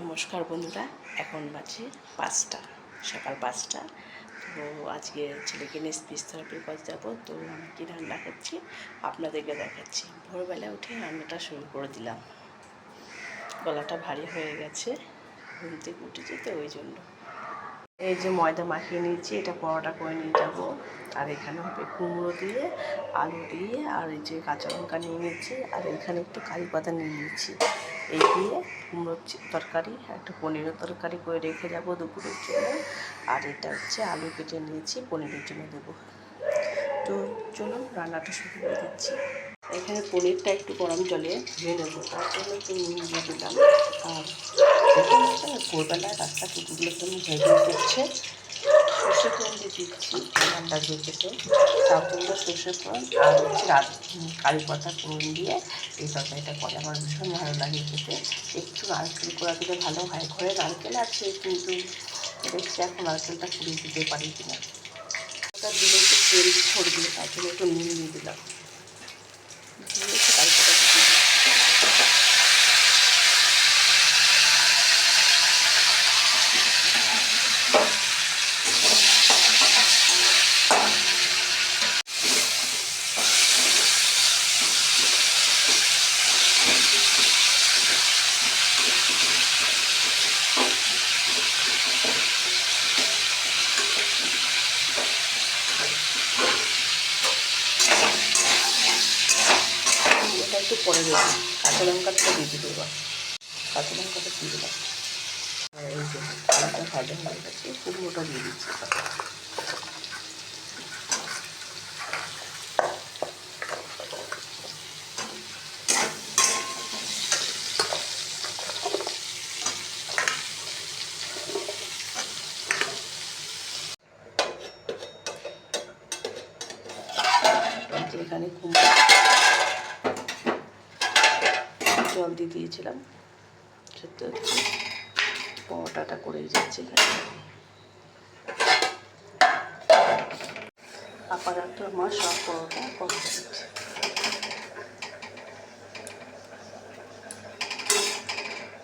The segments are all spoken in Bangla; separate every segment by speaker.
Speaker 1: নমস্কার বন্ধুরা, এখন বাজে পাঁচটা, সকাল পাঁচটা। তো আজকে ছেলেকে নিয়ে স্পিচ থেরাপির কাজ যাব তো আমি কী রান্না করছি আপনাদেরকে দেখাচ্ছি। ভোরবেলা উঠে রান্নাটা শুরু করে দিলাম। গলাটা ভারী হয়ে গেছে, ঘুম থেকে উঠেছি তো ওই জন্য। এই যে ময়দা মাখিয়ে নিয়েছি, এটা পরোটা করে নিয়ে যাব। আর এখানে হবে কুমড়ো দিয়ে, আলু দিয়ে, আর এই যে কাঁচা লঙ্কা নিয়ে নিয়েছি, আর এখানে একটু কারি পাতা নিয়ে নিয়েছি। এই দিয়ে কুমড়োর তরকারি, একটা পনিরের তরকারি করে রেখে যাব দুপুরের জন্য। আর এটা হচ্ছে আলু কেটে নিয়েছি, পনিরের জন্য দেবো। তো চলুন রান্নাটা শুরু করে দিচ্ছি। এখানে পনিরটা একটু গরম জলে ধুয়ে নেব তার জন্য একটু নুন দিয়ে দিলাম। আর ভোরবেলায় রাস্তা কুকুরগুলোকে আমি ভেজে দিচ্ছে সর্ষে দিয়ে দিচ্ছি ঠান্ডা রেখেছে চাউলটা সর্ষে ফোড়ন আর হচ্ছে রাত কারি পাতা ফোড়ন দিয়ে এই তরকারিটা করে আমার ভীষণ ভালো লাগে খেতে একটু নারকেল করা দিলে ভালো হয় ঘরে নারকেল আছে কিন্তু দেখছি এখন নারকেলটা পুড়িয়ে দিতে পারি কিনা দিলে একটু তেল ছড়িয়ে তার জন্য একটু নুন দিয়ে দিলাম দিয়ে একটু কারি পাতা দিয়ে দিলাম এটা একটু পরে দেবো। কাঁচা লঙ্কাটা দিয়ে দিতে এবার। কাঁচা লঙ্কাটা দিয়ে দিলাম। আর এই যে আলুটা ভাজা হয়ে গেছে, কুমড়োটা দিয়ে দিচ্ছি। এখানে কুমড়ো জল দিয়ে দিয়েছিলাম সেদ্ধ পরোটাটা করেই যাচ্ছে আপাতত আমার সব পরোটা করতে হচ্ছে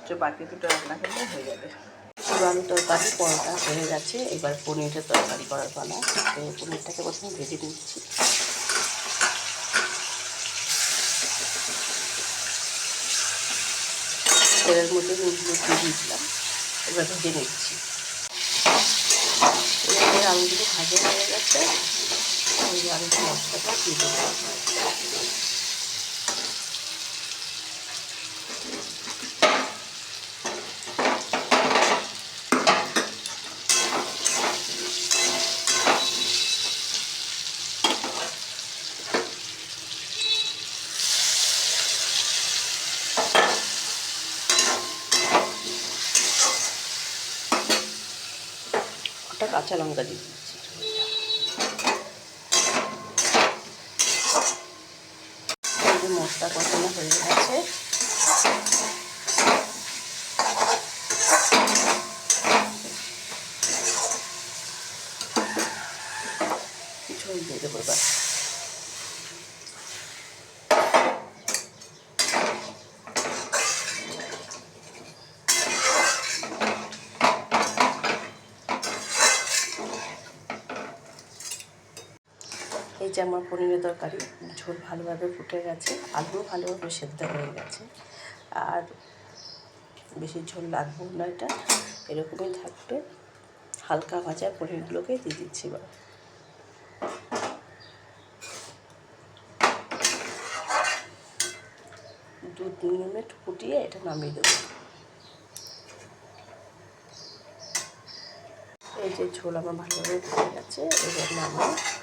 Speaker 1: তো বাকি দুটো রান্না করলে হয়ে যাবে। পুরানো তরকারি পরোটা হয়ে গেছে। এবার পনিরের তরকারি করার পালা। তো পনিরটাকে প্রথমে ভেজে নিচ্ছি। তেলের মধ্যে নুনগুলো দিয়ে দিয়েছিলাম। এবার ভেজে নিচ্ছি। আলুগুলো ভাজা হয়ে গেছে। ওই আলুর মশলাটা দিয়ে দেবো। কাঁচা লঙ্কা দিয়ে দিচ্ছি। মশলা কষানো হয়ে গেছে। কিছু দিয়ে দেবো এবার। এই যে আমার পনিরের তরকারি। ঝোল ভালোভাবে ফুটে গেছে, আলুও ভালোভাবে সেদ্ধ হয়ে গেছে। আর বেশি ঝোল লাগবে না এটা, এরকমই থাকবে। হালকা ভাজা পনিরগুলোকে দিয়ে দিচ্ছি এবার। দু তিন মিনিট ফুটিয়ে এটা নামিয়ে দেবো। এই যে ঝোল আমার ভালোভাবে ফুটে গেছে, এবার নামিয়ে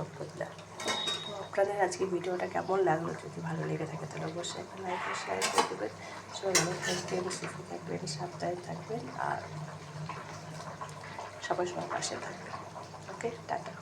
Speaker 1: তো আপনাদের আজকে ভিডিওটা কেমন লাগল? যদি ভালো লেগে থাকে তাহলে অবশ্যই একটা লাইক শেয়ার করে দেবেন। সবাই ভালো থাকবেন, সুস্থ থাকবেন, সাবধানে থাকবেন আর সবাই সবার পাশে থাকবেন। Okay tata.